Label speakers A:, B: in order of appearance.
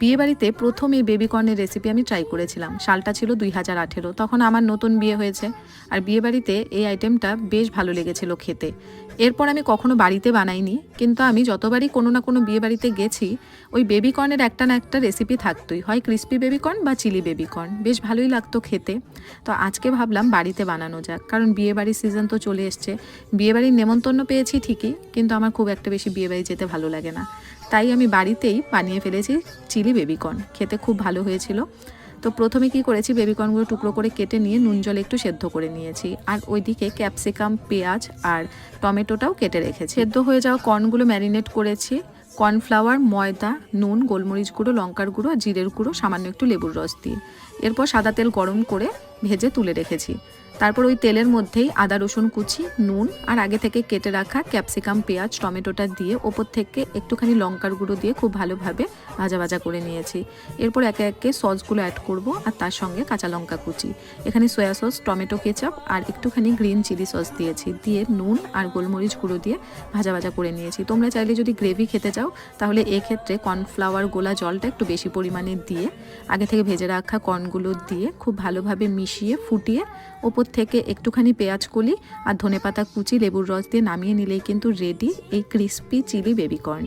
A: বিয়েবাড়িতে প্রথম এই বেবিকর্নের রেসিপি আমি ট্রাই করেছিলাম। সালটা ছিল দুই হাজার আঠেরো। তখন আমার নতুন বিয়ে হয়েছে। আর বিয়েবাড়িতে এই আইটেমটা বেশ ভালো লেগেছিল খেতে। এরপর আমি কখনো বাড়িতে বানাইনি, কিন্তু আমি যতবারই কোনো না কোনো বিয়েবাড়িতে গেছি, ওই বেবিকর্নের একটা না একটা রেসিপি থাকতোই। হয় ক্রিস্পি বেবিকর্ন বা চিলি বেবিকর্ন বেশ ভালোই লাগতো খেতে। তো আজকে ভাবলাম বাড়িতে বানানো যাক। কারণ বিয়েবাড়ির সিজন তো চলে এসছে। বিয়েবাড়ির নেমন্তন্ন পেয়েছি ঠিকই, কিন্তু আমার খুব একটা বেশি বিয়েবাড়ি যেতে ভালো লাগে না। তাই আমি বাড়িতেই বানিয়ে ফেলেছি চিলি বেবিকর্ন, খেতে খুব ভালো হয়েছিল। তো প্রথমে কি করেছি, বেবিকর্নগুলো টুকরো করে কেটে নিয়ে নুন জলে একটু সেদ্ধ করে নিয়েছি। আর ওইদিকে ক্যাপসিকাম, পেঁয়াজ আর টমেটোটাও কেটে রেখেছি। সেদ্ধ হয়ে যাওয়া কর্নগুলো ম্যারিনেট করেছি। কর্নফ্লাওয়ার, ময়দা, নুন, গোলমরিচ গুঁড়ো, লঙ্কার গুঁড়ো আর জিরের গুঁড়ো, সামান্য একটু লেবুর রস দিয়ে। এরপর সাদা তেল গরম করে ভেজে তুলে রেখেছি। তারপর ওই তেলের মধ্যেই আদা, রসুন কুচি, নুন আর আগে থেকে কেটে রাখা ক্যাপসিকাম, পেঁয়াজ, টমেটোটা দিয়ে ওপর থেকে একটুখানি লঙ্কার গুঁড়ো দিয়ে খুব ভালোভাবে ভাজা ভাজা করে নিয়েছি। এরপর একে একে সসগুলো অ্যাড করব আর তার সঙ্গে কাঁচা লঙ্কা কুচি। এখানে সয়া সস টমেটো কেচাপ আর একটুখানি গ্রিন চিলি সস দিয়েছি। দিয়ে নুন আর গোলমরিচ গুঁড়ো দিয়ে ভাজা ভাজা করে নিয়েছি। তোমরা চাইলে যদি গ্রেভি খেতে চাও, তাহলে এক্ষেত্রে কর্নফ্লাওয়ার গোলা জলটা একটু বেশি পরিমাণে দিয়ে, আগে থেকে ভেজে রাখা কর্নগুলো দিয়ে খুব ভালোভাবে মিশিয়ে, ফুটিয়ে ওপর থেকে একটুখানি পেঁয়াজ কলি আর ধনেপাতা কুচি লেবুর রস দিয়ে নামিয়ে নিলেই কিন্তু রেডি এই ক্রিস্পি চিলি বেবিকর্ন